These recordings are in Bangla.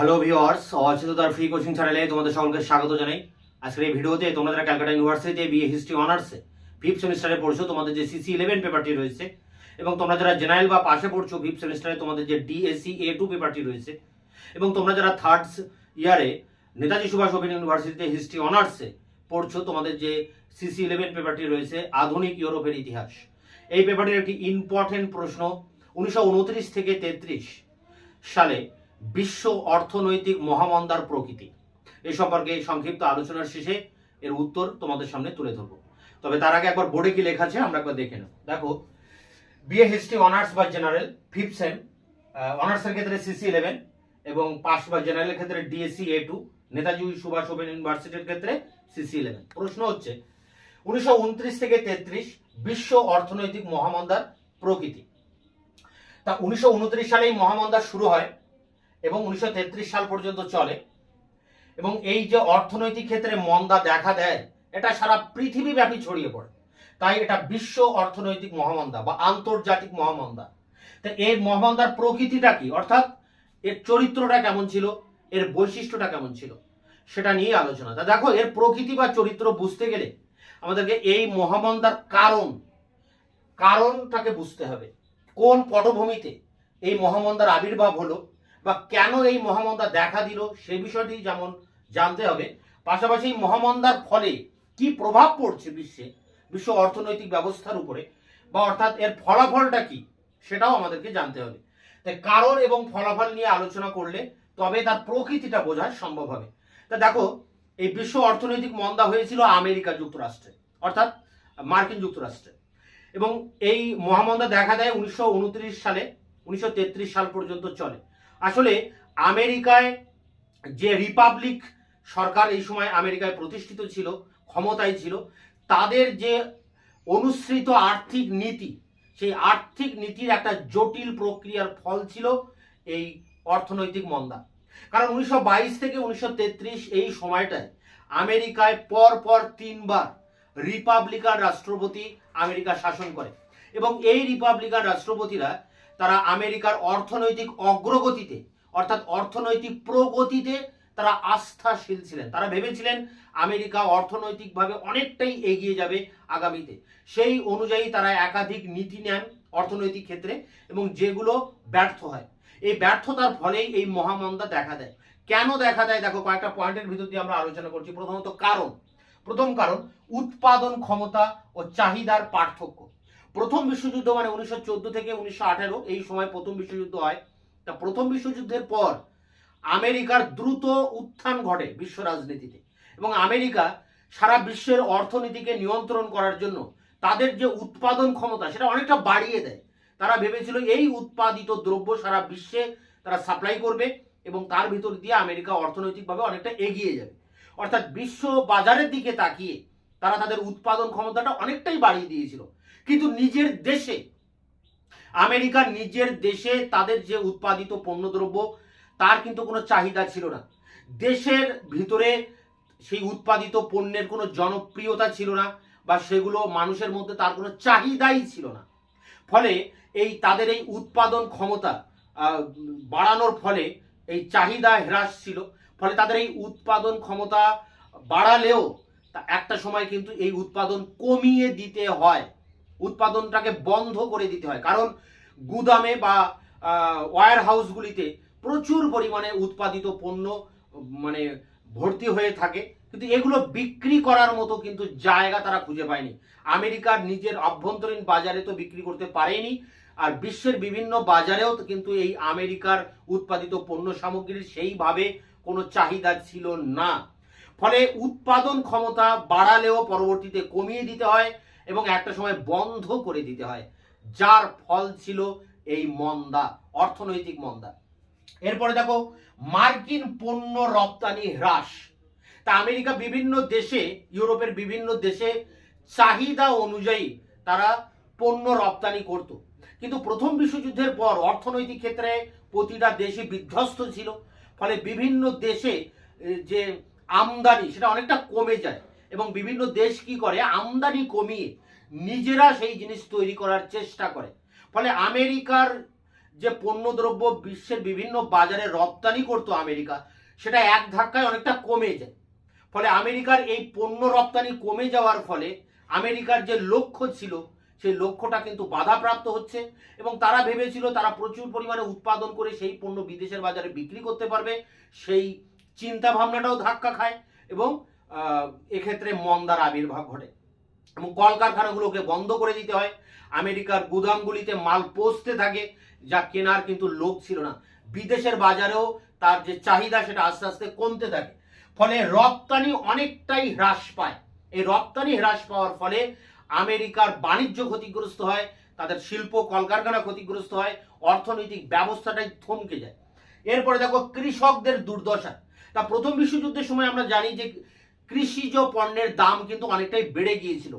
হ্যালো ভিওয়ার্স অচেততার ফ্রি কোচিং চ্যানেলে তোমাদের সকলকে স্বাগত জানাই। আজকের এই ভিডিওতে তোমরা যারা ক্যালকাটা ইউনিভার্সিটিতে বিএ হিস্ট্রি অনার্সে ফিফথ সেমিস্টারে পড়ছো, তোমাদের যে সিসি ইলেভেন পেপারটি রয়েছে, এবং তোমরা যারা জেনারেল বা পাশে পড়ছো ফিফথ সেমিস্টারে তোমাদের যে ডিএসসি এ টু পেপারটি রয়েছে, এবং তোমরা যারা থার্ড ইয়ারে নেতাজি সুভাষ ওপেন ইউনিভার্সিটিতে হিস্ট্রি অনার্সে পড়ছো, তোমাদের যে সিসি ইলেভেন পেপারটি রয়েছে, আধুনিক ইউরোপের ইতিহাস। এই পেপারটির একটি ইম্পর্টেন্ট প্রশ্ন, উনিশশো উনত্রিশ থেকে তেত্রিশ সালে বিশ্ব অর্থনৈতিক মহামন্দার প্রকৃতি। এ সম্পর্কে সংক্ষিপ্ত আলোচনার শেষে এর উত্তর তোমাদের সামনে তুলে ধরবো। তবে তার আগে একবার বোর্ডে কি লেখা আছে আমরা একবার দেখে নেব। দেখো বিএ হিস্ট্রি অনার্স বা জেনারেল ফিফথ সেম অনার্সের ক্ষেত্রে সিসি ইলেভেন এবং পাস বা জেনারেলের ক্ষেত্রে DSC A two Netaji Subhas open ইউনিভার্সিটির ক্ষেত্রে সিসি ইলেভেন প্রশ্ন হচ্ছে, উনিশশো উনত্রিশ থেকে তেত্রিশ বিশ্ব অর্থনৈতিক মহামন্দার প্রকৃতি। তা উনিশশো উনত্রিশ সালে এই মহামন্দা শুরু হয় এবং উনিশশো তেত্রিশ সাল পর্যন্ত চলে। এবং এই যে অর্থনৈতিক ক্ষেত্রে মন্দা দেখা দেয়, এটা সারা পৃথিবীব্যাপী ছড়িয়ে পড়ে। তাই এটা বিশ্ব অর্থনৈতিক মহামন্দা বা আন্তর্জাতিক মহামন্দা। তা এর মহামন্দার প্রকৃতিটা কি? অর্থাৎ এর চরিত্রটা কেমন ছিল? এর বৈশিষ্ট্যটা কেমন ছিল? সেটা নিয়ে আলোচনা। তা দেখো, এর প্রকৃতি বা চরিত্র বুঝতে গেলে আমাদেরকে এই মহামন্দার কারণ, কারণটাকে বুঝতে হবে। কোন পটভূমিতে এই মহামন্দার আবির্ভাব হলো? বা কেন এই মহামন্দা দেখা দিল সে বিষয়টি যেমন জানতে হবে। পাশাপাশি এই মহামন্দার ফলে কি প্রভাব পড়ছে বিশ্বে, বিশ্ব অর্থনৈতিক ব্যবস্থার উপরে, বা অর্থাৎ এর ফলাফলটা কি, সেটাও আমাদেরকে জানতে হবে। তাই কারণ এবং ফলাফল নিয়ে আলোচনা করলে তবে তার প্রকৃতিটা বোঝা সম্ভব হবে। তা দেখো, এই বিশ্ব অর্থনৈতিক মন্দা হয়েছিল আমেরিকা যুক্তরাষ্ট্রে, অর্থাৎ মার্কিন যুক্তরাষ্ট্রে। এবং এই মহামন্দা দেখা দেয় উনিশশো উনত্রিশ সালে, উনিশশো তেত্রিশ সাল পর্যন্ত চলে। আসলে আমেরিকায় যে রিপাবলিক সরকার এই সময় আমেরিকায় প্রতিষ্ঠিত ছিল, ক্ষমতায় ছিল, তাদের যে অনুসৃত আর্থিক নীতি, সেই আর্থিক নীতির একটা জটিল প্রক্রিয়ার ফল ছিল এই অর্থনৈতিক মন্দা। কারণ উনিশশো বাইশ থেকে উনিশশো তেত্রিশ এই সময়টায় আমেরিকায় পর পর তিনবার রিপাবলিকান রাষ্ট্রপতি আমেরিকা শাসন করে এবং এই রিপাবলিকান রাষ্ট্রপতিরা তারা আমেরিকার অর্থনৈতিক অগ্রগতিতে, অর্থাৎ অর্থনৈতিক প্রগতিতে তারা আস্থাশীল ছিলেন। তারা ভেবেছিলেন আমেরিকা অর্থনৈতিকভাবে অনেকটাই এগিয়ে যাবে আগামীতে। সেই অনুযায়ী তারা একাধিক নীতি নেন অর্থনৈতিক ক্ষেত্রে এবং যেগুলো ব্যর্থ হয়। এই ব্যর্থতার ফলেই এই মহামন্দা দেখা দেয়। কেন দেখা দেয়? দেখো, কয়েকটা পয়েন্টের ভিতর দিয়ে আমরা আলোচনা করছি। প্রথমত কারণ। প্রথম কারণ, উৎপাদন ক্ষমতা ও চাহিদার পার্থক্য। প্রথম বিশ্বযুদ্ধ মানে উনিশশো চোদ্দ থেকে উনিশশো আঠেরো, এই সময় প্রথম বিশ্বযুদ্ধ হয়। তা প্রথম বিশ্বযুদ্ধের পর আমেরিকার দ্রুত উত্থান ঘটে বিশ্ব রাজনীতিতে এবং আমেরিকা সারা বিশ্বের অর্থনীতিকে নিয়ন্ত্রণ করার জন্য তাদের যে উৎপাদন ক্ষমতা, সেটা অনেকটা বাড়িয়ে দেয়। তারা ভেবেছিল এই উৎপাদিত দ্রব্য সারা বিশ্বে তারা সাপ্লাই করবে এবং তার ভিতর দিয়ে আমেরিকা অর্থনৈতিকভাবে অনেকটা এগিয়ে যাবে। অর্থাৎ বিশ্ব বাজারের দিকে তাকিয়ে তারা তাদের উৎপাদন ক্ষমতাটা অনেকটাই বাড়িয়ে দিয়েছিল। কিন্তু নিজের দেশে আমেরিকার নিজের দেশে তাদের যে উৎপাদিত পণ্যদ্রব্য, তার কিন্তু কোনো চাহিদা ছিল না। দেশের ভিতরে সেই উৎপাদিত পণ্যের কোনো জনপ্রিয়তা ছিল না বা সেগুলো মানুষের মধ্যে তার কোনো চাহিদাই ছিল না। ফলে এই তাদের এই উৎপাদন ক্ষমতা বাড়ানোর ফলে এই চাহিদা হ্রাস ছিল। ফলে তাদের এই উৎপাদন ক্ষমতা বাড়ালেও একটা সময় কিন্তু এই উৎপাদন কমিয়ে দিতে হয়। উৎপাদনটাকে বন্ধ করে দিতে হয়। কারণ গুদামে বা ওয়ার হাউসগুলিতে প্রচুর পরিমাণে উৎপাদিত পণ্য মানে ভর্তি হয়ে থাকে। কিন্তু এগুলো বিক্রি করার মতো কিন্তু জায়গা তারা খুঁজে পায়নি। আমেরিকার নিজের অভ্যন্তরীণ বাজারে তো বিক্রি করতে পারেনি। আর বিশ্বের বিভিন্ন বাজারেও কিন্তু এই আমেরিকার উৎপাদিত পণ্য সামগ্রীর সেইভাবে কোনো চাহিদা ছিল না। ফলে উৎপাদন ক্ষমতা বাড়ালেও পরবর্তীতে কমিয়ে দিতে হয়। এবং একটা সময় বন্ধ করে দিতে হয়। যার ফল ছিল এই মন্দা, অর্থনৈতিক মন্দা। এরপরে দেখো, মার্কিন পণ্য রপ্তানি হ্রাস। তা আমেরিকা বিভিন্ন দেশে, ইউরোপের বিভিন্ন দেশে চাহিদা অনুযায়ী তারা পণ্য রপ্তানি করত। কিন্তু প্রথম বিশ্বযুদ্ধের পর অর্থনৈতিক ক্ষেত্রে প্রতিটা দেশে বিধ্বস্ত ছিল। ফলে বিভিন্ন দেশে যে আমদানি, সেটা অনেকটা কমে যায়। এবং বিভিন্ন দেশ কি করে? আমদানি কমিয়ে নিজেরা সেই জিনিস তৈরি করার চেষ্টা করে। ফলে আমেরিকার যে পণ্যদ্রব্য বিশ্বের বিভিন্ন বাজারে রপ্তানি করতো আমেরিকা, সেটা এক ধাক্কায় অনেকটা কমে যায়। ফলে আমেরিকার এই পণ্য রপ্তানি কমে যাওয়ার ফলে আমেরিকার যে লক্ষ্য ছিল, সেই লক্ষ্যটা কিন্তু বাধাপ্রাপ্ত হচ্ছে এবং তারা ভেবেছিল তারা প্রচুর পরিমাণে উৎপাদন করে সেই পণ্য বিদেশের বাজারে বিক্রি করতে পারবে, সেই চিন্তা ভাবনাটাও ধাক্কা খায় এবং এক্ষেত্রে মন্দার আবির্ভাব ঘটে। এবং কলকারখানাগুলোকে বন্ধ করে দিতে হয়। আমেরিকার গুদামগুলিতে মাল পৌঁছতে থাকে, যা কেনার কিন্তু লোক ছিল না। বিদেশের বাজারেও তার যে চাহিদা, সেটা আস্তে আস্তে কমতে থাকে। ফলে রপ্তানি অনেকটাই হ্রাস পায়। এই রপ্তানি হ্রাস পাওয়ার ফলে আমেরিকার বাণিজ্য ক্ষতিগ্রস্ত হয়, তাদের শিল্প কলকারখানা ক্ষতিগ্রস্ত হয়, অর্থনৈতিক ব্যবস্থাটাই থমকে যায়। এরপরে দেখো, কৃষকদের দুর্দশা। তা প্রথম বিশ্বযুদ্ধের সময় আমরা জানি যে কৃষিজ পণ্যের দাম কিন্তু অনেকটাই বেড়ে গিয়েছিল।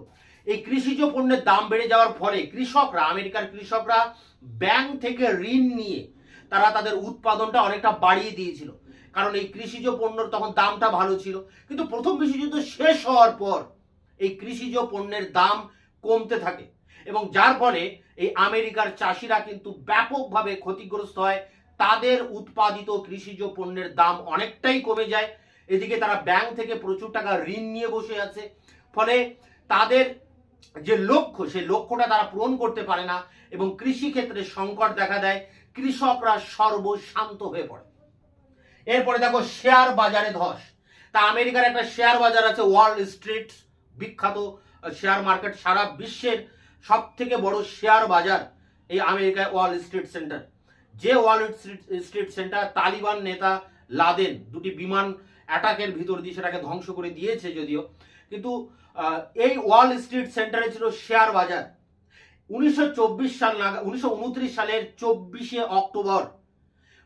এই কৃষিজ পণ্যের দাম বেড়ে যাওয়ার ফলে কৃষকরা, আমেরিকার কৃষকরা ব্যাংক থেকে ঋণ নিয়ে তারা তাদের উৎপাদনটা অনেকটা বাড়িয়ে দিয়েছিল। কারণ এই কৃষিজ পণ্যর তখন দামটা ভালো ছিল। কিন্তু প্রথম বিশ্বযুদ্ধ শেষ হওয়ার পর এই কৃষিজ পণ্যের দাম কমতে থাকে এবং যার ফলে এই আমেরিকার চাষিরা কিন্তু ব্যাপকভাবে ক্ষতিগ্রস্ত হয়। তাদের উৎপাদিত কৃষিজ পণ্যের দাম অনেকটাই কমে যায়। এদিকে তারা ব্যাংক থেকে প্রচুর টাকা ঋণ নিয়ে বসে আছে। ফলে তাদের যে লক্ষ্য, সেই লক্ষ্যটা তারা পূরণ করতে পারে না এবং কৃষি ক্ষেত্রে সংকট দেখা দেয়। কৃষকরা সর্বশান্ত হয়ে পড়ে। এরপরে দেখো শেয়ার বাজারে ধস। তা আমেরিকার একটা শেয়ার বাজার আছে ওয়াল স্ট্রিট বিখ্যাত শেয়ার মার্কেট সারা বিশ্বের সব থেকে বড় শেয়ার বাজার এই আমেরিকায় ওয়াল স্ট্রিট সেন্টার যে Wall Street Street center Taliban নেতা লাদেন, দুটি বিমান অ্যাটাকের ভিতর দিয়ে সেটাকে ধ্বংস করে দিয়েছে যদিও। কিন্তু এই ওয়াল স্ট্রিট সেন্টারে ছিল শেয়ার বাজার। উনিশশো চব্বিশ সাল নাগাদ উনিশশো সালের চব্বিশে অক্টোবর,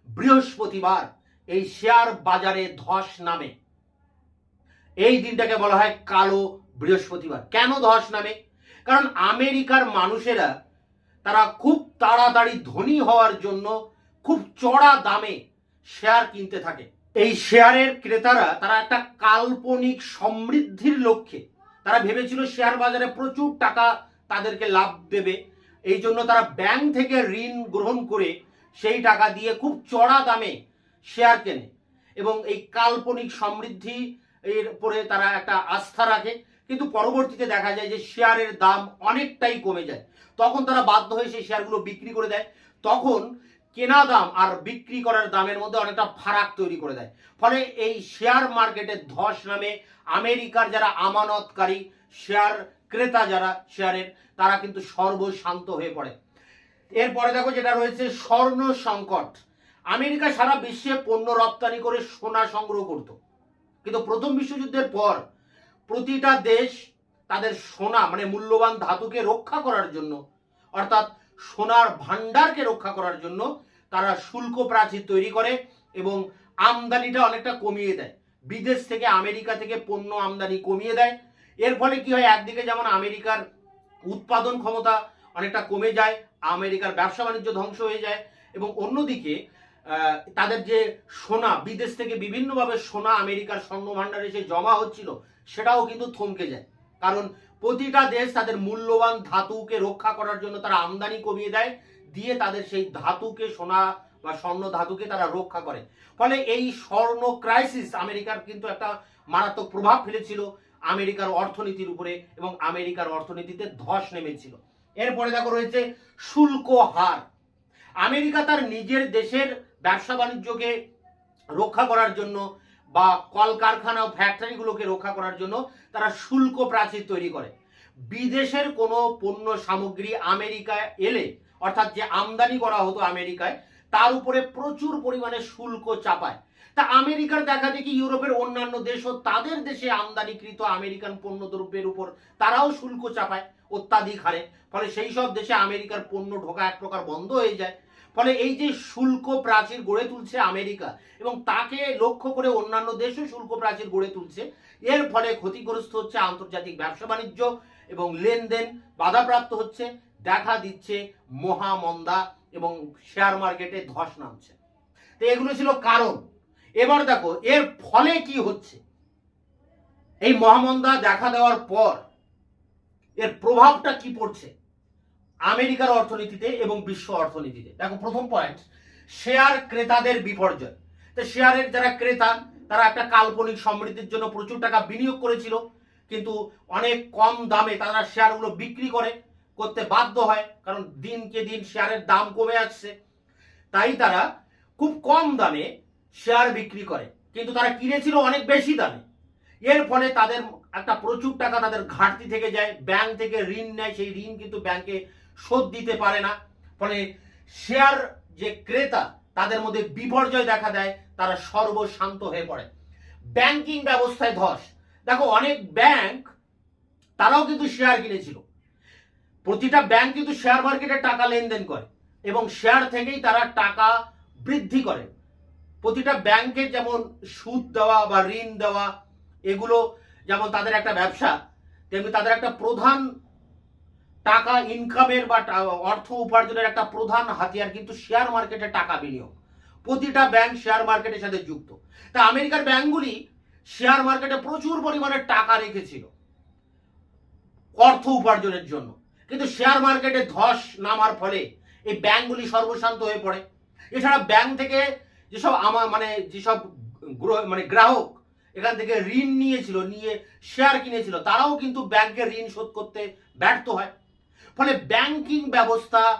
বৃহস্পতিবার এই শেয়ার বাজারে ধস নামে। এই দিনটাকে বলা হয় কালো বৃহস্পতিবার। কেন ধস নামে? কারণ আমেরিকার মানুষেরা তারা খুব তাড়াতাড়ি ধনী হওয়ার জন্য খুব চড়া দামে শেয়ার কিনতে থাকে। এই শেয়ারের ক্রেতারা, তারা একটা কাল্পনিক সমৃদ্ধির লক্ষ্যে, তারা ভেবেছিল শেয়ার বাজারে প্রচুর টাকা তাদেরকে লাভ দেবে। এই জন্য তারা ব্যাংক থেকে ঋণ গ্রহণ করে সেই টাকা দিয়ে খুব চড়া দামে শেয়ার কেনে এবং এই কাল্পনিক সমৃদ্ধি এর উপরে তারা একটা আস্থা রাখে। কিন্তু পরবর্তীতে দেখা যায় যে শেয়ারের দাম অনেকটাই কমে যায়। তখন তারা বাধ্য হয়ে সেই শেয়ারগুলো বিক্রি করে দেয়। তখন কেনা দাম আর বিক্রি করার দামের মধ্যে অনেকটা ফারাক তৈরি করে দেয়। ফলে এই শেয়ার মার্কেটের ধস নামে আমেরিকার যারা আমানতকারী, শেয়ার ক্রেতা যারা শেয়ারের, তারা কিন্তু সর্বশান্ত হয়ে পড়ে। এরপরে দেখো যেটা রয়েছে স্বর্ণ সংকট। আমেরিকা সারা বিশ্বে পণ্য রপ্তানি করে সোনা সংগ্রহ করত। কিন্তু প্রথম বিশ্বযুদ্ধের পর প্রতিটা দেশ তাদের সোনা মানে মূল্যবান ধাতুকে রক্ষা করার জন্য, অর্থাৎ সোনার ভান্ডারকে রক্ষা করার জন্য তারা শুল্ক প্রাচীর তৈরি করে এবং আমদানিটা অনেকটা কমিয়ে দেয়। বিদেশ থেকে আমেরিকা থেকে পণ্য আমদানি কমিয়ে দেয়। এর ফলে কি হয়? একদিকে যেমন আমেরিকার উৎপাদন ক্ষমতা অনেকটা কমে যায়, আমেরিকার ব্যবসা বাণিজ্য ধ্বংস হয়ে যায় এবং অন্যদিকে তাদের যে সোনা, বিদেশ থেকে বিভিন্নভাবে সোনা আমেরিকার স্বর্ণ ভাণ্ডারে এসে জমা হচ্ছিল, সেটাও কিন্তু থমকে যায়। কারণ প্রতিটা দেশ তাদের মূল্যবান ধাতুকে রক্ষা করার জন্য তারা আমদানি কমিয়ে দেয়, দিয়ে তাদের সেই ধাতুকে, সোনা বা স্বর্ণ ধাতুকে তারা রক্ষা করে। ফলে এই স্বর্ণ ক্রাইসিস আমেরিকার কিন্তু একটা মারাত্মক প্রভাব ফেলেছিল। আমেরিকার অর্থনীতির উপরে এবং আমেরিকার অর্থনীতিতে ধস নেমেছিল। এরপরে দেখো রয়েছে শুল্ক হার। আমেরিকা তার নিজের দেশের ব্যবসা বাণিজ্যকে রক্ষা করার জন্য বা কলকারখানা ও ফ্যাক্টরিগুলোকে রক্ষা করার জন্য তারা শুল্ক প্রাচীর তৈরি করে। বিদেশের কোনো পণ্য সামগ্রী আমেরিকায় এলে, অর্থাৎ যে আমদানি করা হতো আমেরিকায়, তার উপরে প্রচুর পরিমাণে শুল্ক চাপায়। তা আমেরিকার দেখা দেখি ইউরোপের অন্যান্য দেশও তাদের দেশে আমদানিকৃত আমেরিকান পণ্যদ্রব্যের উপর তারাও শুল্ক চাপায় অত্যাধিক হারে। ফলে সেই সব দেশে আমেরিকার পণ্য ঢোকা এক প্রকার বন্ধ হয়ে যায়। ফলে এই যে শুল্ক প্রাচীর গড়ে তুলছে আমেরিকা এবং তাকে লক্ষ্য করে অন্যান্য দেশও শুল্ক প্রাচীর গড়ে তুলছে, এর ফলে ক্ষতিগ্রস্ত হচ্ছে আন্তর্জাতিক ব্যবসা বাণিজ্য এবং লেনদেন, বাধাপ্রাপ্ত হচ্ছে, দেখা দিচ্ছে মহামন্দা এবং শেয়ার মার্কেটে ধস নামছে। তো এগুলো ছিল কারণ। এবার দেখো, এর ফলে কি হচ্ছে? এই মহামন্দা দেখা দেওয়ার পর এর প্রভাবটা কি পড়ছে? আমেরিকার অর্থনীতিতে এবং বিশ্ব অর্থনীতিতে। দেখো, প্রথম পয়েন্ট শেয়ার ক্রেতাদের বিপর্যয়। তো শেয়ারের যারা ক্রেতা, তারা একটা কাল্পনিক সমৃদ্ধির জন্য প্রচুর টাকা বিনিয়োগ করেছিল, কিন্তু অনেক কম দামে তারা শেয়ারগুলো বিক্রি করে, করতে বাধ্য হয়, কারণ দিনকে দিন শেয়ারের দাম কমে আসছে। তাই তারা খুব কম দামে শেয়ার বিক্রি করে, কিন্তু তারা কিনেছিল অনেক বেশি দামে। এর ফলে তাদের একটা প্রচুর টাকা তাদের ঘাটতি থেকে যায় ব্যাংক থেকে ঋণ নেয়, সেই ঋণ কিন্তু ব্যাংকে শোধ দিতে পারে না। ফলে শেয়ার যে ক্রেতা, তাদের মধ্যে বিপর্যয় দেখা দেয়, তারা সর্বশান্ত হয়ে পড়ে। ব্যাংকিং ব্যবস্থায় ধস। দেখো, অনেক ব্যাংক তারাও কিন্তু শেয়ার কিনেছিল। প্রতিটা ব্যাংক কিন্তু শেয়ার মার্কেটে টাকা লেনদেন করে এবং শেয়ার থেকেই তারা টাকা বৃদ্ধি করে। প্রতিটা ব্যাংকের যেমন সুদ দেওয়া বা ঋণ দেওয়া, এগুলো যেমন তাদের একটা ব্যবসা, তেমনি তাদের একটা প্রধান টাকা ইনকামের বা অর্থ উপার্জনের একটা প্রধান হাতিয়ার কিন্তু শেয়ার মার্কেটে টাকা বিনিয়োগ। প্রতিটা ব্যাংক শেয়ার মার্কেটের সাথে যুক্ত। তা আমেরিকার ব্যাংকগুলি শেয়ার মার্কেটে প্রচুর পরিমাণে টাকা রেখেছিল অর্থ উপার্জনের জন্য। কিন্তু শেয়ার মার্কেটে ধস নামার ফলে এই ব্যাংকগুলি সর্বশান্ত হয়ে পড়ে। এছাড়া ব্যাংক থেকে যেসব আমার মানে যেসব মানে গ্রাহক এখান থেকে ঋণ নিয়েছিল, নিয়ে শেয়ার কিনেছিল, তারাও কিন্তু ব্যাংকের ঋণ শোধ করতে ব্যর্থ হয়। ফলে ব্যাংকিং ব্যবস্থা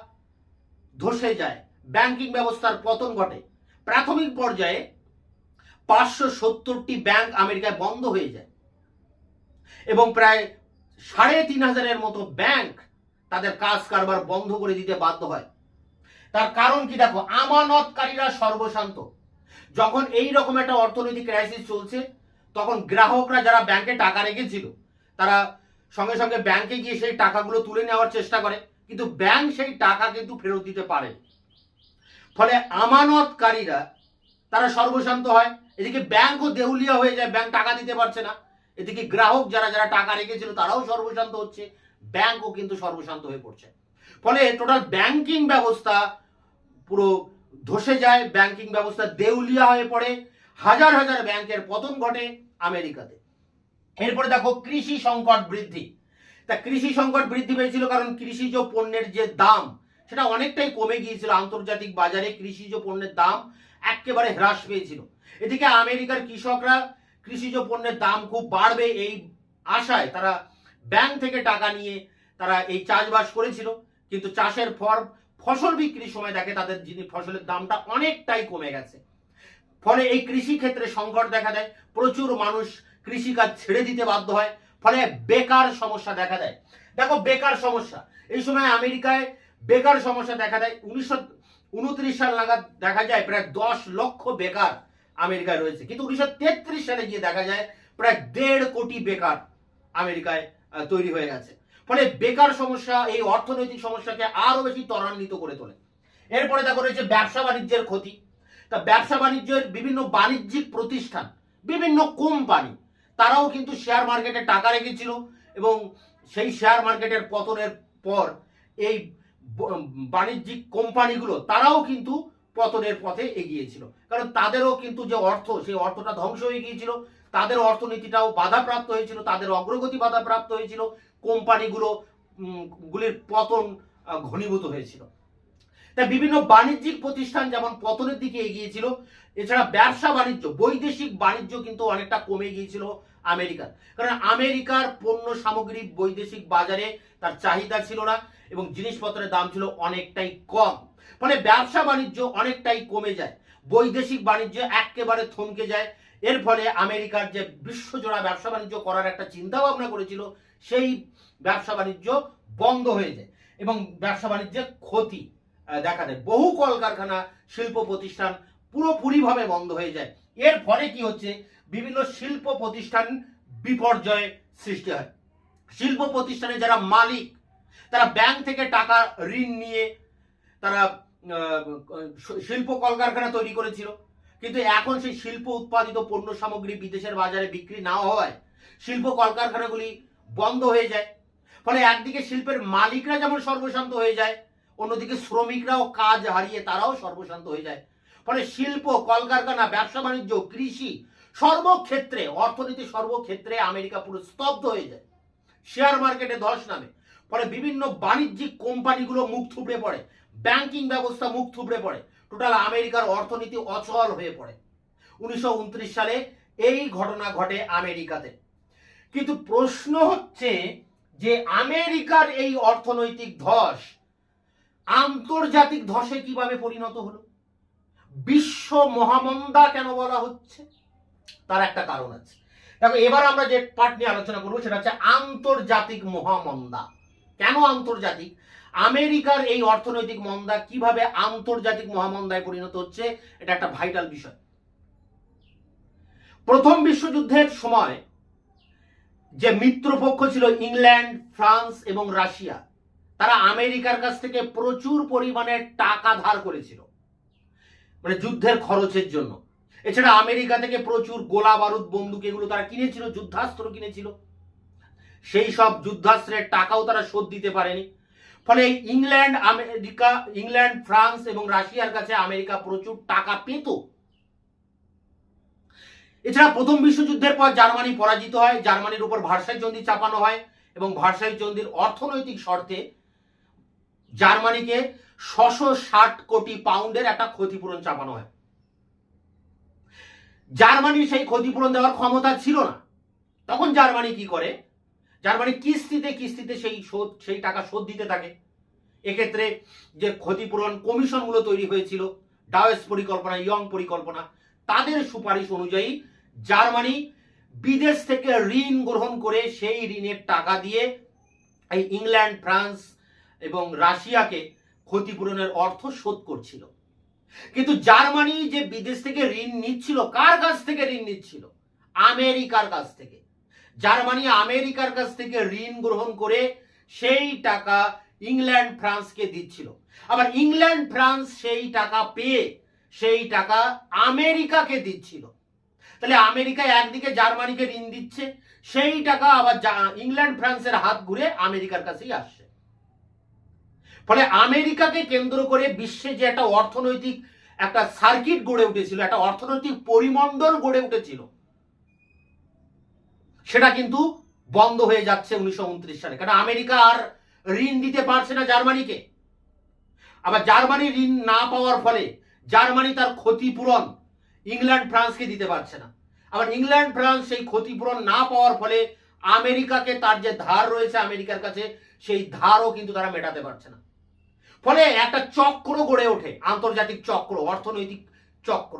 ধসে যায়। ব্যাংকিং ব্যবস্থার পতন ঘটে। প্রাথমিক পর্যায়ে পাঁচশো সত্তরটি ব্যাংক আমেরিকায় বন্ধ হয়ে যায়। এবং প্রায় সাড়ে তিন হাজারের মতো ব্যাংক তাদের কাজ কারবার বন্ধ করে দিতে বাধ্য হয়। তার কারণ কি দেখো, আমানতকারীরা সর্বশান্ত। যখন এই রকম একটা অর্থনৈতিক ক্রাইসিস চলছে, তখন গ্রাহকরা যারা ব্যাংকে টাকা রেখেছিল, তারা সঙ্গে সঙ্গে ব্যাংকে গিয়ে সেই টাকাগুলো তুলে নেওয়ার চেষ্টা করে, কিন্তু ব্যাংক সেই টাকা কিন্তু ফেরত দিতে পারে। ফলে আমানতকারীরা, তারা সর্বশান্ত হয়। এদিকে ব্যাংকও দেউলিয়া হয়ে যায়, ব্যাংক টাকা দিতে পারছে না। এদিকে গ্রাহক যারা যারা টাকা রেখেছিল, তারাও সর্বশান্ত হচ্ছে, ব্যাংকও কিন্তু সর্বশান্ত হয়ে পড়ছে। ফলে টোটাল ব্যাংকিং ব্যবস্থা পুরো ধসে যায় ব্যাংকিং ব্যবস্থা দেউলিয়া হয়ে পড়ে। হাজার হাজার ব্যাংকের পতন ঘটে আমেরিকাতে। এরপরে দেখো কৃষি সংকট বৃদ্ধি। তা কৃষি সংকট বৃদ্ধি পেয়েছিল কারণ কৃষিজ পণ্যের যে দাম, সেটা অনেকটাই কমে গিয়েছিল। আন্তর্জাতিক বাজারে কৃষিজ পণ্যের দাম একেবারে হ্রাস পেয়েছিল। এদিকে আমেরিকার কৃষকরা কৃষিজ পণ্যের দাম খুব বাড়বে এই আশায় তারা ব্যাংক থেকে টাকা নিয়ে তারা এই চাষবাস করেছিল। কিন্তু চাষের পর ফসল বিক্রির সময় দেখে তাদের যিনি ফসলের দামটা অনেকটাই কমে গেছে। ফলে এই কৃষি ক্ষেত্রে সংকট দেখা দেয়। প্রচুর মানুষ কৃষিকাজ ছেড়ে দিতে বাধ্য হয়, ফলে বেকার সমস্যা দেখা দেয়। দেখো, বেকার সমস্যা। এই সময় আমেরিকায় বেকার সমস্যা দেখা দেয়। উনিশশো উনত্রিশ সাল নাগাদ দেখা যায় প্রায় দশ লক্ষ বেকার আমেরিকায় রয়েছে। কিন্তু উনিশশো তেত্রিশ সালে গিয়ে দেখা যায় প্রায় দেড় কোটি বেকার আমেরিকায় তৈরি হয়ে গেছে। ফলে বেকার সমস্যা এই অর্থনৈতিক সমস্যাকে আরও বেশি ত্বরান্বিত করে তোলে। এরপরে দেখো, রয়েছে ব্যবসা বাণিজ্যের ক্ষতি। তা ব্যবসা বাণিজ্যের বিভিন্ন বাণিজ্যিক প্রতিষ্ঠান, বিভিন্ন কোম্পানি তারাও কিন্তু শেয়ার মার্কেটে টাকা রেখেছিল এবং সেই শেয়ার মার্কেটের পতনের পর এই বাণিজ্যিক কোম্পানিগুলো তারাও কিন্তু পতনের পথে এগিয়েছিল। কারণ তাদেরও কিন্তু যে অর্থ, সেই অর্থটা ধ্বংস হয়ে গিয়েছিল। তাদের অর্থনীতিটাও বাধাপ্রাপ্ত হয়েছিল, তাদের অগ্রগতি বাধাপ্রাপ্ত হয়েছিল, কোম্পানিগুলো গুলির পতন ঘনীভূত হয়েছিল। তাই বিভিন্ন বাণিজ্যিক প্রতিষ্ঠান যেমন পতনের দিকে এগিয়েছিল এছাড়া ব্যবসা বাণিজ্য, বৈদেশিক বাণিজ্য কিন্তু অনেকটা কমে গিয়েছিল আমেরিকার। কারণ আমেরিকার পণ্য সামগ্রী বৈদেশিক বাজারে তার চাহিদা ছিল না এবং জিনিসপত্রের দাম ছিল অনেকটাই কম। ফলে ব্যবসা বাণিজ্য অনেকটাই কমে যায়, বৈদেশিক বাণিজ্য একেবারে থমকে যায়। এর ফলে আমেরিকার যে বিশ্বজোড়া ব্যবসা বাণিজ্য করার একটা চিন্তা ভাবনা করেছিল, সেই ব্যবসা বাণিজ্য বন্ধ হয়ে যায় এবং ব্যবসা বাণিজ্যের ক্ষতি দেখা দেয়। বহু কলকারখানা, শিল্প প্রতিষ্ঠান পুরোপুরিভাবে বন্ধ হয়ে যায়। এর ফলে কি হচ্ছে? বিভিন্ন শিল্প প্রতিষ্ঠান বিপর্যয় সৃষ্টি হয়। শিল্প প্রতিষ্ঠানে যারা মালিক, তারা ব্যাংক থেকে টাকা, ঋণ নিয়ে তারা শিল্প কলকারখানা তৈরি করেছিল। কিন্তু এখন সেই শিল্প উৎপাদিত পণ্য সামগ্রী বিদেশের বাজারে বিক্রি না হওয়ায় শিল্প কলকারখানাগুলি বন্ধ হয়ে যায়। ফলে একদিকে শিল্পের মালিকরা যেমন সর্বশান্ত হয়ে যায়, অন্যদিকে শ্রমিকরাও কাজ হারিয়ে তারাও সর্বশান্ত হয়ে যায়। ফলে শিল্প, কলকারখানা, ব্যবসা, বাণিজ্য, কৃষি সর্বক্ষেত্রে, অর্থনীতি সর্বক্ষেত্রে আমেরিকা পুরো স্তব্ধ হয়ে যায়। শেয়ার মার্কেটে ধস নামে। ফলে বিভিন্ন বাণিজ্যিক কোম্পানিগুলো মুখ থুবড়ে পড়ে। ব্যাংকিং ব্যবস্থা মুখ থুবড়ে পড়ে। টোটাল আমেরিকার অর্থনীতি অচল হয়ে পড়ে। উনিশশো উনত্রিশ সালে এই ঘটনা ঘটে আমেরিকাতে। কিন্তু প্রশ্ন হচ্ছে যে আমেরিকার এই অর্থনৈতিক ধস আন্তর্জাতিক ধসে কীভাবে পরিণত হলো? বিশ্ব মহামন্দা কেন বলা হচ্ছে? তার একটা কারণ আছে। দেখো, এবার আমরা যে পার্ট নিয়ে আলোচনা করব, সেটা হচ্ছে আন্তর্জাতিক মহামন্দা। কেন আন্তর্জাতিক? আমেরিকার এই অর্থনৈতিক মন্দা কীভাবে আন্তর্জাতিক মহামন্দায় পরিণত হচ্ছে, এটা একটা ভাইটাল বিষয়। প্রথম বিশ্বযুদ্ধের সময় যে মিত্রপক্ষ ছিল ইংল্যান্ড, ফ্রান্স এবং রাশিয়া, তারা আমেরিকার কাছ থেকে প্রচুর পরিমাণে টাকা ধার করেছিল। মানে যুদ্ধের খরচের জন্য। এছাড়া আমেরিকা থেকে প্রচুর গোলা বারুদ, বন্দুক এগুলো তারা কিনেছিল, যুদ্ধাস্ত্র কিনেছিল। সেই সব যুদ্ধাস্ত্রের টাকাও তারা শোধ দিতে পারেনি। ফলে ইংল্যান্ড, আমেরিকা, ইংল্যান্ড, ফ্রান্স এবং রাশিয়ার কাছে আমেরিকা প্রচুর টাকা পেত। এছাড়া প্রথম বিশ্বযুদ্ধের পর জার্মানি পরাজিত হয়। জার্মানির উপর ভার্সাই চন্দি চাপানো হয় এবং ভার্সাই চন্দির অর্থনৈতিক শর্তে জার্মানিকে ছশো ষাট কোটি পাউন্ডের একটা ক্ষতিপূরণ চাপানো হয়। জার্মানির সেই ক্ষতিপূরণ দেওয়ার ক্ষমতা ছিল না। তখন জার্মানি কি করে? জার্মানি কিস্তিতে কিস্তিতে সেই শোধ, সেই টাকা শোধ দিতে থাকে। এক্ষেত্রে যে ক্ষতিপূরণ কমিশনগুলো তৈরি হয়েছিল ডাওয়েস পরিকল্পনা, ইয়ং পরিকল্পনা, তাদের সুপারিশ অনুযায়ী জার্মানি বিদেশ থেকে ঋণ গ্রহণ করে সেই ঋণের টাকা দিয়ে এই ইংল্যান্ড, ফ্রান্স এবং রাশিয়াকে ক্ষতিপূরণের অর্থ শোধ করছিল। কিন্তু জার্মানি যে বিদেশ থেকে ঋণ নিচ্ছিল, কার কাছ থেকে ঋণ নিচ্ছিল? আমেরিকার কাছ থেকে। জার্মানি আমেরিকার কাছ থেকে ঋণ গ্রহণ করে সেই টাকা ইংল্যান্ড, ফ্রান্সকে দিচ্ছিল। আবার ইংল্যান্ড, ফ্রান্স সেই টাকা পেয়ে সেই টাকা আমেরিকাকে দিচ্ছিল। তাহলে আমেরিকা একদিকে জার্মানিকে ঋণ দিচ্ছে, সেই টাকা আবার ইংল্যান্ড, ফ্রান্সের হাত ঘুরে আমেরিকার কাছেই আসছে। ফলে আমেরিকাকে কেন্দ্র করে বিশ্বে যে একটা অর্থনৈতিক একটা সার্কিট গড়ে উঠেছিল, একটা অর্থনৈতিক পরিমণ্ডল গড়ে উঠেছিল, সেটা কিন্তু বন্ধ হয়ে যাচ্ছে উনিশশো উনত্রিশ সালে। কারণ আমেরিকা আর ঋণ দিতে পারছে না জার্মানিকে। আবার জার্মানি ঋণ না পাওয়ার ফলে জার্মানি তার ক্ষতিপূরণ ইংল্যান্ড ফ্রান্সকে দিতে পারছে না। আবার ইংল্যান্ড, ফ্রান্স সেই ক্ষতিপূরণ না পাওয়ার ফলে আমেরিকাকে তার যে ধার রয়েছে আমেরিকার কাছে, সেই ধারও কিন্তু তারা মেটাতে পারছে না। ফলে একটা চক্র গড়ে ওঠে, আন্তর্জাতিক চক্র, অর্থনৈতিক চক্র।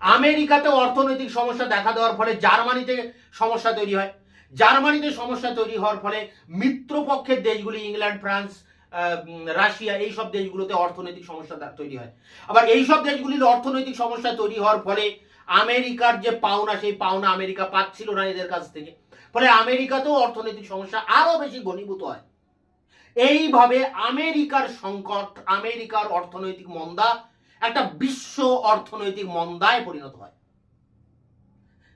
আমেরিকাতে অর্থনৈতিক সমস্যা দেখা দেওয়ার ফলে জার্মানিতে সমস্যা তৈরি হয়। জার্মানিতে সমস্যা তৈরি হওয়ার ফলে মিত্রপক্ষের দেশগুলি, ইংল্যান্ড, ফ্রান্স রাশিয়া, এই সব দেশগুলোতে অর্থনৈতিক সমস্যা তৈরি হয়। আবার এই সব দেশগুলির অর্থনৈতিক সমস্যা তৈরি হওয়ার ফলে আমেরিকার যে পাওনা, সেই পাওনা আমেরিকা পাচ্ছিল না এদের কাছ থেকে। ফলে আমেরিকাতেও অর্থনৈতিক সমস্যা আরও বেশি ঘনীভূত হয়। এইভাবে আমেরিকার সংকট, আমেরিকার অর্থনৈতিক মন্দা একটা বিশ্ব অর্থনৈতিক মন্দায় পরিণত হয়।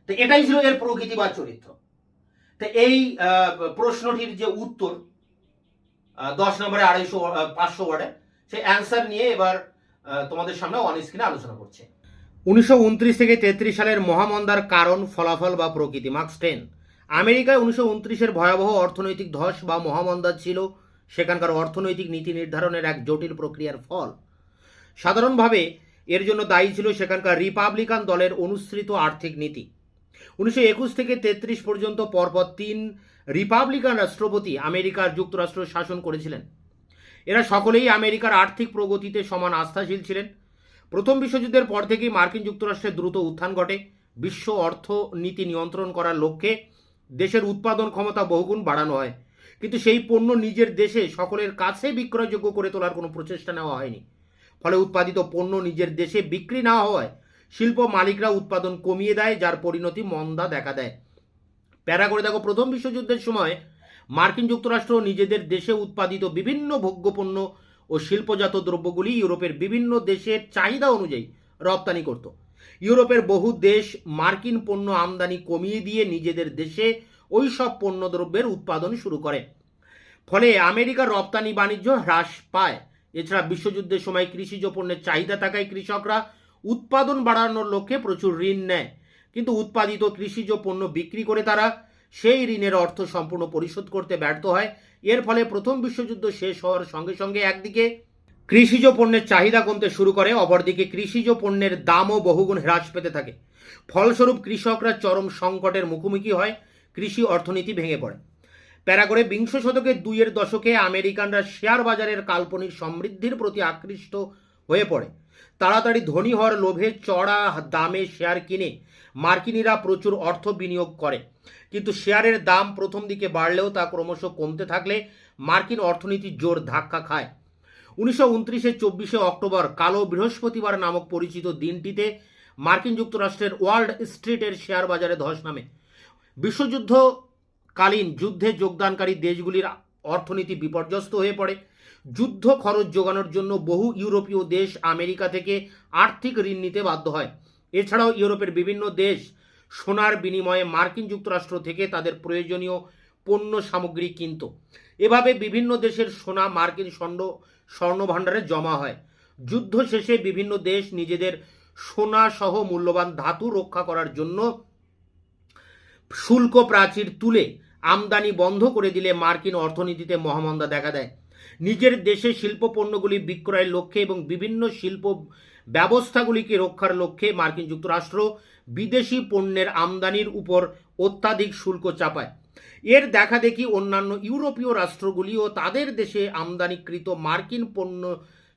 তো এটাই ছিল এর প্রকৃতি বা চরিত্র। তো এই প্রশ্নটির যে উত্তর দশ নম্বরে আড়াইশো পাঁচশো ওয়ার্ডে সেই অ্যান্সার নিয়ে এবার তোমাদের সামনে অন স্ক্রিনে আলোচনা করছে। উনিশশো উনত্রিশ থেকে তেত্রিশ সালের মহামন্দার কারণ, ফলাফল বা প্রকৃতি, মার্কস টেন। আমেরিকায় উনিশশো উনত্রিশের ভয়াবহ অর্থনৈতিক ধস বা মহামন্দা ছিল সেখানকার অর্থনৈতিক নীতি নির্ধারণের এক জটিল প্রক্রিয়ার ফল। সাধারণভাবে এর জন্য দায়ী ছিল সেখানকার রিপাবলিকান দলের অনুসৃত আর্থিক নীতি। উনিশশো একুশ থেকে তেত্রিশ পর্যন্ত পরপর তিন রিপাবলিকান রাষ্ট্রপতি আমেরিকার যুক্তরাষ্ট্র শাসন করেছিলেন। এরা সকলেই আমেরিকার আর্থিক প্রগতিতে সমান আস্থাশীল ছিলেন। প্রথম বিশ্বযুদ্ধের পর থেকেই মার্কিন যুক্তরাষ্ট্রের দ্রুত উত্থান ঘটে। বিশ্ব অর্থনীতি নিয়ন্ত্রণ করার লক্ষ্যে দেশের উৎপাদন ক্ষমতা বহুগুণ বাড়ানো হয়। কিন্তু সেই পণ্য নিজের দেশে সকলের কাছে বিক্রয়যোগ্য করে তোলার কোনো প্রচেষ্টা নেওয়া হয়নি। ফলে উৎপাদিত পণ্য নিজের দেশে বিক্রি না হওয়ায় শিল্প মালিকরা উৎপাদন কমিয়ে দেয়, যার পরিণতি মন্দা দেখা দেয়। প্যারা করে দেখো, প্রথম বিশ্বযুদ্ধের সময় মার্কিন যুক্তরাষ্ট্র নিজেদের দেশে উৎপাদিত বিভিন্ন ভোগ্যপণ্য ও শিল্পজাত দ্রব্যগুলি ইউরোপের বিভিন্ন দেশের চাহিদা অনুযায়ী রপ্তানি করত। ইউরোপের বহু দেশ মার্কিন পণ্য আমদানি কমিয়ে দিয়ে নিজেদের দেশে ওই সব পণ্যদ্রব্যের উৎপাদন শুরু করে। ফলে আমেরিকার রপ্তানি বাণিজ্য হ্রাস পায়। এছাড়া বিশ্বযুদ্ধের সময় কৃষিজ পণ্যের চাহিদা থাকায় কৃষকরা উৎপাদন বাড়ানোর লক্ষ্যে প্রচুর ঋণ নেয়। কিন্তু উৎপাদিত কৃষিজ পণ্য বিক্রি করে তারা সেই ঋণের অর্থ সম্পূর্ণ পরিশোধ করতে ব্যর্থ হয়। এর ফলে প্রথম বিশ্বযুদ্ধ শেষ হওয়ার সঙ্গে সঙ্গে একদিকে কৃষিজ পণ্যের চাহিদা কমতে শুরু করে, অপরদিকে কৃষিজ পণ্যের দামও বহুগুণ হ্রাস পেতে থাকে। ফলস্বরূপ কৃষকরা চরম সংকটের মুখোমুখি হয়। কৃষি অর্থনীতি ভেঙে পড়ে। প্যারাগরে বিংশ শতকের দুইয়ের দশকে আমেরিকানরা শেয়ার বাজারের কাল্পনিক সমৃদ্ধির প্রতি আকৃষ্ট হয়ে পড়ে। তাড়াতাড়ি ধনী হওয়ার লোভে চড়া দামে শেয়ার কিনে মার্কিনীরা প্রচুর অর্থ বিনিয়োগ করে। কিন্তু শেয়ারের দাম প্রথম দিকে বাড়লেও তা ক্রমশ কমতে থাকলে মার্কিন অর্থনীতি জোর ধাক্কা খায়। উনিশশো উনত্রিশে চব্বিশে অক্টোবর কালো বৃহস্পতিবার নামক পরিচিত দিনটিতে মার্কিন যুক্তরাষ্ট্রের ওয়ার্ল্ড স্ট্রিটের শেয়ার বাজারে ধস নামে। বিশ্বযুদ্ধকালীন যুদ্ধে যোগদানকারী দেশগুলির অর্থনীতি বিপর্যস্ত হয়ে পড়ে। যুদ্ধ খরচ যোগানোর জন্য বহু ইউরোপীয় দেশ আমেরিকা থেকে আর্থিক ঋণ নিতে বাধ্য হয়। এছাড়াও ইউরোপের বিভিন্ন দেশ সোনার বিনিময়ে মার্কিন যুক্তরাষ্ট্র থেকে তাদের প্রয়োজনীয় পণ্য সামগ্রী কিনত। এভাবে বিভিন্ন দেশের সোনা, মার্কিন স্বর্ণ স্বর্ণ ভাণ্ডারে জমা হয়। যুদ্ধ শেষে বিভিন্ন দেশ নিজেদের সোনা সহ মূল্যবান ধাতু রক্ষা করার জন্য শুল্ক প্রাচীর তুলে আমদানি বন্ধ করে দিলে মার্কিন অর্থনীতিতে মহামন্দা দেখা দেয়। নিজের দেশে শিল্প পণ্যগুলি বিক্রয়ের লক্ষ্যে এবং বিভিন্ন শিল্প ব্যবস্থাগুলিকে রক্ষার লক্ষ্যে মার্কিন যুক্তরাষ্ট্র বিদেশি পণ্যের আমদানির উপর অত্যাধিক শুল্ক চাপায়। এর দেখা দেখি অন্যান্য ইউরোপীয় রাষ্ট্রগুলিও তাদের দেশে আমদানিকৃত মার্কিন পণ্য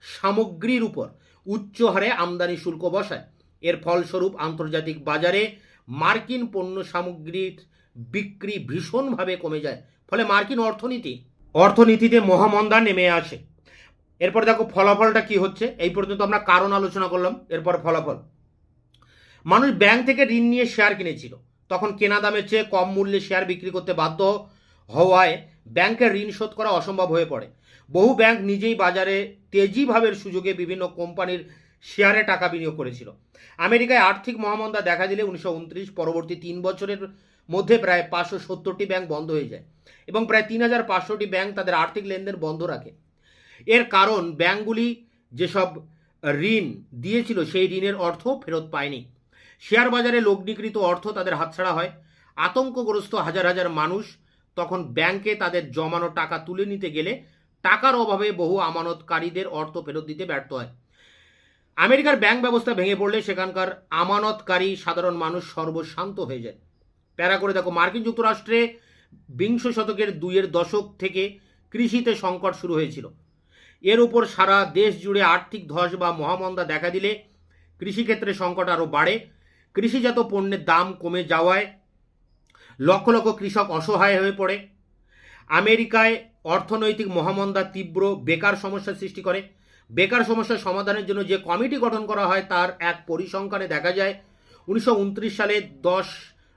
সামগ্রীর উপর উচ্চ হারে আমদানি শুল্ক বসায়। এর ফলস্বরূপ আন্তর্জাতিক বাজারে মার্কিন পণ্য সামগ্রীর বিক্রি ভীষণভাবে কমে যায়। ফলে মার্কিন অর্থনীতি, অর্থনীতিতে মহামন্দা নেমে আসে। এরপর দেখো ফলাফলটা কি হচ্ছে? এই পর্যন্ত আমরা কারণ আলোচনা করলাম, এরপর ফলাফল। মানুষ ব্যাংক থেকে ঋণ নিয়ে শেয়ার কিনেছিল। তখন কেনা দামের চেয়ে কম মূল্যে শেয়ার বিক্রি করতে বাধ্য হওয়ায় ব্যাংকের ঋণ শোধ করা অসম্ভব হয়ে পড়ে। বহু ব্যাংক নিজেই বাজারে তেজি ভাবের সুযোগে বিভিন্ন কোম্পানির শেয়ারে টাকা বিনিয়োগ করেছিল। আমেরিকায় আর্থিক মহামন্দা দেখা দিলে উনিশশো উনত্রিশ পরবর্তী তিন বছরের মধ্যে প্রায় পাঁচশো সত্তরটি ব্যাংক বন্ধ হয়ে যায় এবং প্রায় তিন হাজার পাঁচশোটি ব্যাংক তাদের আর্থিক লেনদেন বন্ধ রাখে। এর কারণ, ব্যাংকগুলি যেসব ঋণ দিয়েছিল সেই ঋণের অর্থ ফেরত পায়নি। শেয়ার বাজারে লগ্নিকৃত অর্থ তাদের হাতছাড়া হয়। আতঙ্কগ্রস্ত হাজার হাজার মানুষ তখন ব্যাংকে তাদের জমানো টাকা তুলে নিতে গেলে টাকার অভাবে বহু আমানতকারীদের অর্থ ফেরত দিতে ব্যর্থ হয়। আমেরিকার ব্যাংক ব্যবস্থা ভেঙে পড়লে সেখানকার আমানতকারী সাধারণ মানুষ সর্বশান্ত হয়ে যায়। প্যারা করে দেখো, মার্কিন যুক্তরাষ্ট্রে বিংশ শতকের দুইয়ের দশক থেকে কৃষিতে সংকট শুরু হয়েছিল। এর উপর সারা দেশ জুড়ে আর্থিক ধস বা মহামন্দা দেখা দিলে কৃষিক্ষেত্রে সংকট আরও বাড়ে। কৃষিজাত পণ্যের দাম কমে যাওয়ায় লক্ষ লক্ষ কৃষক অসহায় হয়ে পড়ে। আমেরিকায় অর্থনৈতিক মহামন্দা তীব্র বেকার সমস্যার সৃষ্টি করে। বেকার সমস্যার সমাধানের জন্য যে কমিটি গঠন করা হয় তার এক পরিসংখ্যানে দেখা যায়, উনিশশো উনত্রিশ সালে দশ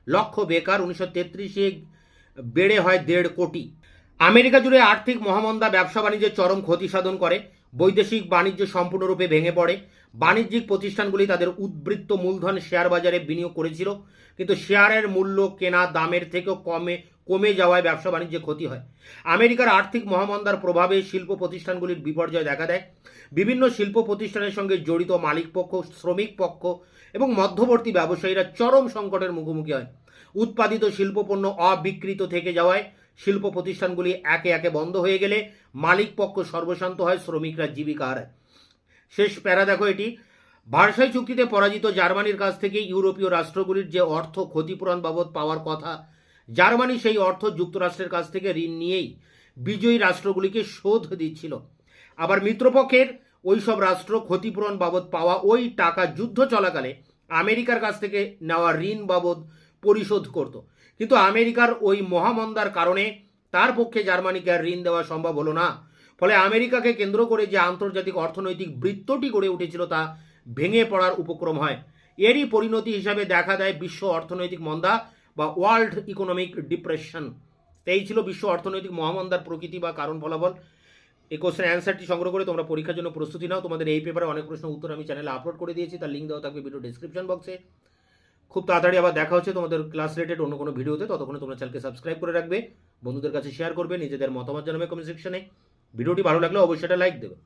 লক্ষ বেকার, উনিশশো তেত্রিশে বেড়ে হয় দেড় কোটি। আমেরিকা জুড়ে আর্থিক মহামন্দা, ব্যবসা বাণিজ্যের চরম ক্ষতি সাধন করে, বৈদেশিক বাণিজ্য সম্পূর্ণরূপে ভেঙে পড়ে। বাণিজ্যিক প্রতিষ্ঠানগুলি তাদের উদ্বৃত্ত মূলধন শেয়ার বাজারে বিনিয়োগ করেছিল, কিন্তু শেয়ারের মূল্য কেনা দামের থেকেও কমে কমে যাওয়ায় ব্যবসা বাণিজ্যে ক্ষতি হয়। আমেরিকার আর্থিক মহামন্দার প্রভাবে শিল্প প্রতিষ্ঠানগুলির বিপর্যয় দেখা দেয়। বিভিন্ন শিল্প প্রতিষ্ঠানের সঙ্গে জড়িত মালিক পক্ষ, শ্রমিক পক্ষ এবং মধ্যবর্তী ব্যবসায়ীরা চরম সংকটের মুখোমুখি হয়। উৎপাদিত শিল্পপণ্য অবিকৃত থেকে যাওয়ায় শিল্প প্রতিষ্ঠানগুলি একে একে বন্ধ হয়ে গেলে মালিক পক্ষ সর্বশান্ত হয়, শ্রমিকরা জীবিকা হারায়। শেষ প্যারা দেখো এটি। ভার্সাই চুক্তিতে পরাজিত জার্মানির কাছ থেকে ইউরোপীয় রাষ্ট্রগুলির যে অর্থ ক্ষতিপূরণ বাবদ পাওয়ার কথা, জার্মানি সেই অর্থ যুক্তরাষ্ট্রের কাছ থেকে ঋণ নিয়েই বিজয়ী রাষ্ট্রগুলিকে শোধ দিচ্ছিল। আবার মিত্রপক্ষের ওই সব রাষ্ট্র ক্ষতিপূরণ বাবদ পাওয়া ওই টাকা যুদ্ধ চলাকালে আমেরিকার কাছ থেকে নেওয়া ঋণ বাবদ পরিশোধ করত। কিন্তু আমেরিকার ওই মহামন্দার কারণে তার পক্ষে জার্মানিকে আর ঋণ দেওয়া সম্ভব হলো না। ফলে আমেরিকাকে কেন্দ্র করে যে আন্তর্জাতিক অর্থনৈতিক বৃত্তটি গড়ে উঠেছিল তা ভেঙে পড়ার উপক্রম হয়। এরই পরিণতি হিসাবে দেখা দেয় বিশ্ব অর্থনৈতিক মন্দা বা ওয়ার্ল্ড ইকোনমিক ডিপ্রেশন। এই ছিল বিশ্ব অর্থনৈতিক মহামন্দার প্রকৃতি বা কারণ ফলাফল। এই কোশ্চেন অ্যান্সারটি সংগ্রহ করে তোমরা পরীক্ষার জন্য প্রস্তুতি নাও। তোমাদের এই পেপারে অনেক প্রশ্ন উত্তর আমি চ্যানেলে আপলোড করে দিয়েছি। তার লিঙ্ক দেওয়া থাকবে ভিডিও ডিসক্রিপশন বক্সে খুব তাড়াতাড়ি আবার দেখা হচ্ছে তোমাদের ক্লাস রিলেটেড অন্য কোনো ভিডিওতে ততক্ষণে তোমরা চ্যানেলকে সাবস্ক্রাইব করে রাখবে। বন্ধুদের কাছে শেয়ার করবে। নিজেদের মতামত জানাবে কমেন্ট সেকশনে ভিডিওটি ভালো লাগলে অবশ্যই একটা লাইক দেবে